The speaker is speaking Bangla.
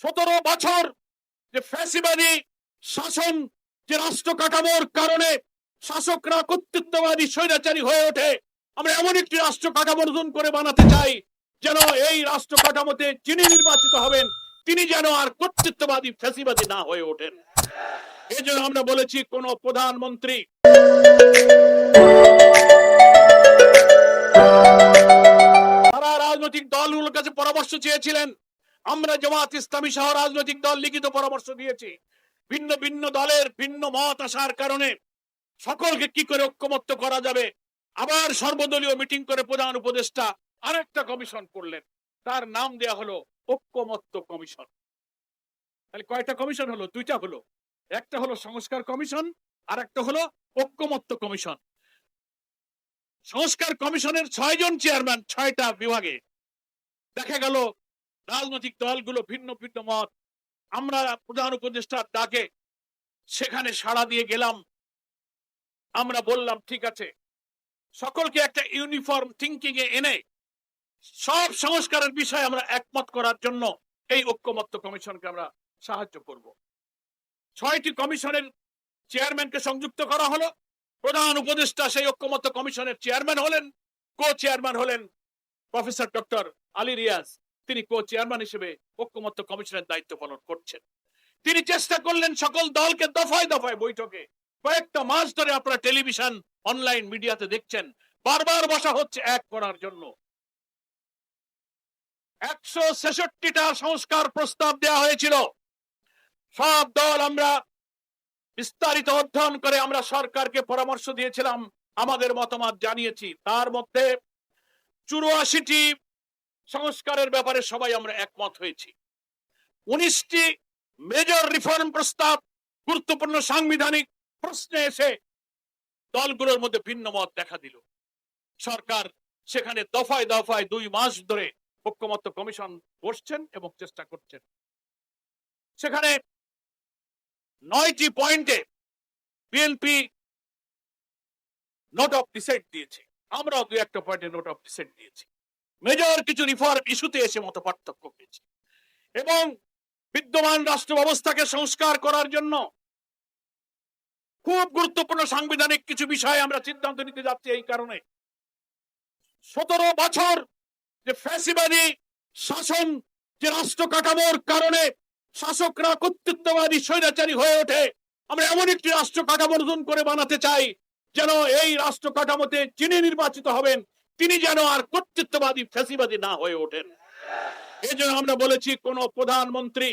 সতেরো বছর যে ফ্যাসিবাদী শাসন, যে রাষ্ট্র কাঠামোর কারণে শাসকরা কর্তৃত্ববাদী স্বৈরাচারী হয়ে ওঠে, আমরা এমন একটি রাষ্ট্র কাঠামো নতুন করে বানাতে চাই যেন এই রাষ্ট্র কাঠামোতে যিনি নির্বাচিত হবেন, তিনি যেন আর কর্তৃত্ববাদী ফ্যাসিবাদী না হয়ে ওঠেন। এই জন্য আমরা বলেছি, কোন প্রধানমন্ত্রী তারা রাজনৈতিক দলগুলোর কাছে পরামর্শ চেয়েছিলেন আমরা জামাত ইসলামী সহ রাজনৈতিক দল লিখিত পরামর্শ দিয়েছি। ভিন্ন ভিন্ন দলের ভিন্ন মত আসার কারণে সকলকে কি করে ঐক্যমত্য করা যাবে? আবার সর্বদলীয় মিটিং করে প্রধান উপদেষ্টা আরেকটা কমিশন করলেন। তার নাম দেয়া হলো ঐক্যমত্য কমিশন। তাহলে কয়টা কমিশন হলো? দুইটা হলো। একটা হলো সংস্কার কমিশন আর একটা হলো ঐক্যমত্য কমিশন। সংস্কার কমিশনের ছয়জন চেয়ারম্যান ছয়টা বিভাগে। দেখা গেল রাজনৈতিক দলগুলো ভিন্ন ভিন্ন মত। আমরা প্রধান উপদেষ্টার ডাকে সেখানে সাড়া দিয়ে গেলাম। আমরা বললাম, ঠিক আছে। সকলকে একটা ইউনিফর্ম থিঙ্কিং এ এনে সব সংস্কারের বিষয়ে আমরা একমত করার জন্য এই ঐক্যমত্য কমিশনকে আমরা সাহায্য করব। ছয়টি কমিশনের চেয়ারম্যানকে সংযুক্ত করা হলো। প্রধান উপদেষ্টা সেই ঐক্যমত্য কমিশনের চেয়ারম্যান হলেন কো চেয়ারম্যান হলেন প্রফেসর ডক্টর আলী রিয়াজ। তিনি কো চেয়ারম্যান হিসেবে ঐক্যমত্য কমিশনের দায়িত্ব পালন করছেন। তিনি চেষ্টা করলেন সকল দলকে দফায় দফায় বৈঠকে। কয়েকটা মাস ধরে আপনারা টেলিভিশন, অনলাইন মিডিয়াতে দেখছেন, বারবার বসা হচ্ছে এক করার জন্য। একশো ছেষট্টিটা সংস্কার প্রস্তাব দেওয়া হয়েছিল। সব দল আমরা বিস্তারিত অধ্যয়ন করে আমরা সরকারকে পরামর্শ দিয়েছিলাম, আমাদের মতামত জানিয়েছি। তার মধ্যে চুরাশিটি সংস্কারের ব্যাপারে সবাই আমরা একমত হয়েছি। উনিশটি মেজর রিফর্ম প্রস্তাব, গুরুত্বপূর্ণ সাংবিধানিক প্রশ্নে এসে দলগুলোর মধ্যে ভিন্ন মত দেখা দিল। সরকার সেখানে দফায় দফায় দুই মাস ধরে ঐক্যমত্য কমিশন বসছেন এবং চেষ্টা করছেন। সেখানে নয়টি পয়েন্টে বিএনপি নোট অফ ডিসেন্ট দিয়েছে। আমরাও দু একটা পয়েন্টে নোট অফ ডিসেন্ট দিয়েছি। মেজর কিছু রিফর্ম ইস্যুতে এসে মত পার্থক্য হয়েছে এবং বিদ্যমান রাষ্ট্র ব্যবস্থাকে সংস্কার করার জন্য খুব গুরুত্বপূর্ণ সাংবিধানিক কিছু বিষয়ে আমরা সিদ্ধান্ত নিতে যাচ্ছি এই কারণে। সতেরো বছর যে ফ্যাসিবাদী শাসন, যে রাষ্ট্র কাঠামোর কারণে শাসকরা কর্তৃত্ববাদী স্বৈরাচারী হয়ে ওঠে, আমরা এমন একটি রাষ্ট্র কাঠামো করে বানাতে চাই যেন এই রাষ্ট্র কাঠামোতে যিনি নির্বাচিত হবেন তিনি যেন আর কর্তৃত্ববাদী ফ্যাসিবাদী না হয়ে ওঠেন। এই জন্য আমরা বলেছি কোন প্রধানমন্ত্রী